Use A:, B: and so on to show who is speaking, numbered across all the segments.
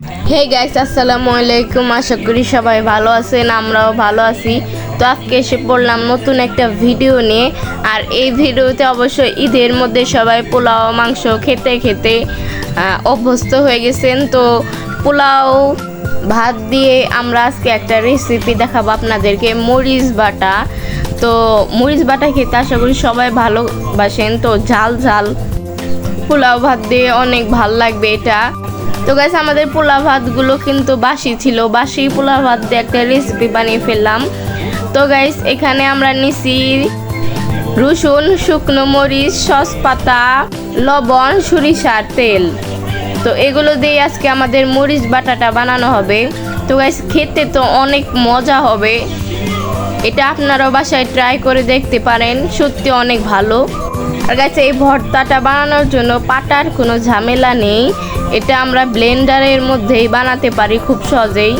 A: Hey guys আসসালামু আলাইকুম। আশা করি সবাই ভালো আছেন, আমরাও ভালো আছি। তো আজকে এসে পড়লাম নতুন একটা ভিডিও নিয়ে। আর এই ভিডিওতে অবশ্যই ঈদের মধ্যে সবাই পোলাও, মাংস খেতে খেতে অভ্যস্ত হয়ে গেছেন। তো পোলাও ভাত দিয়ে আমরা আজকে একটা রেসিপি দেখাবো আপনাদেরকে, মরিচ বাটা। তো মরিচ বাটা খেতে আশা করি সবাই ভালোবাসেন। তো ঝাল ঝাল পোলাও ভাত দিয়ে অনেক ভালো লাগবে এটা। তো গাইস আমাদের পোলাও ভাতগুলো কিন্তু বাসি ছিল। বাসি পোলা ভাত দিয়ে একটা রেসিপি বানিয়ে ফেললাম। তো গাইস এখানে আমরা নিছি রসুন, শুকনো মরিচ সস পাতা লবণ, সরিষার তেল। তো এগুলো দিয়ে আজকে আমাদের মরিচ বাটাটা বানানো হবে। তো গাইস খেতে তো অনেক মজা হবে। এটা আপনারাও বাসায় ট্রাই করে দেখতে পারেন। সত্যি অনেক ভালো। আর গাছে এই ভর্তাটা বানানোর জন্য পাটার কোনো ঝামেলা নেই। এটা আমরা ব্লেন্ডারের মধ্যেই বানাতে পারি খুব সহজেই।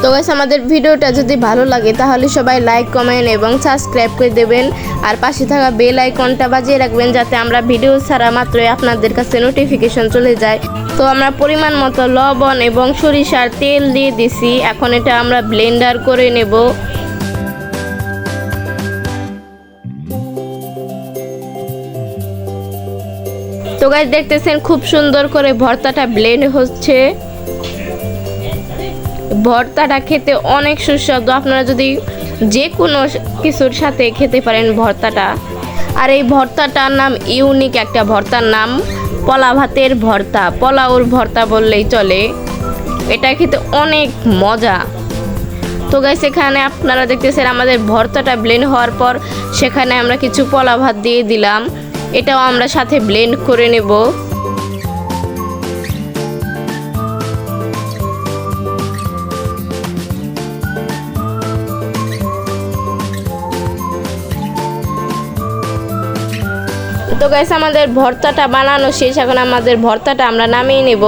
A: তো গাছ আমাদের ভিডিওটা যদি ভালো লাগে, তাহলে সবাই লাইক কমেন্ট এবং সাবস্ক্রাইব করে দেবেন। আর পাশে থাকা বেল আইকনটা বাজিয়ে রাখবেন যাতে আমরা ভিডিও ছাড়া মাত্রই আপনাদের কাছে নোটিফিকেশন চলে যায়। তো আমরা পরিমাণ মতো লবণ এবং সরিষার তেল দিয়ে দিছি। এখন এটা আমরা ব্লেন্ডার করে নেব। তো গাইজ দেখতেছেন খুব সুন্দর করে ভর্তাটা ব্লেন্ড হচ্ছে। ভর্তাটা খেতে অনেক সুস্বাদু। আপনারা যদি যে কোনো কিছুর সাথে খেতে পারেন ভর্তাটা। আর এই ভর্তাটার নাম ইউনিক একটা ভর্তার নাম পলা ভাতের ভর্তা। পোলাওর ভর্তা বললেই চলে। এটা খেতে অনেক মজা। তো গাইস এখানে আপনারা দেখতেছেন আমাদের ভর্তাটা ব্লেন্ড হওয়ার পর সেখানে আমরা কিছু পলা ভাত দিয়ে দিলাম। এটাও আমরা সাথে ব্লেন্ড করে নেব। তো গাইস আমাদের ভর্তাটা বানানো শেষ। এখন আমাদের ভর্তাটা আমরা নামিয়ে নেব।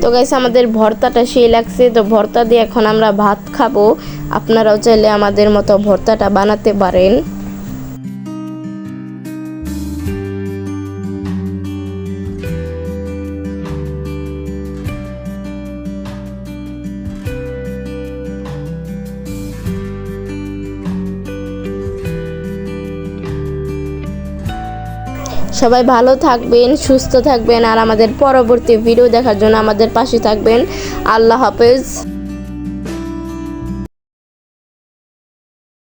A: তো গাইস আমাদের ভর্তাটা সেই লাগছে। তো ভর্তা দিয়ে এখন আমরা ভাত খাব। আপনারাও চাইলে আমাদের মতো ভর্তাটা বানাতে পারেন। সবাই ভালো থাকবেন, সুস্থ থাকবেন, আর আমাদের পরবর্তী ভিডিও দেখার জন্য আমাদের পাশে থাকবেন। আল্লাহ হাফেজ।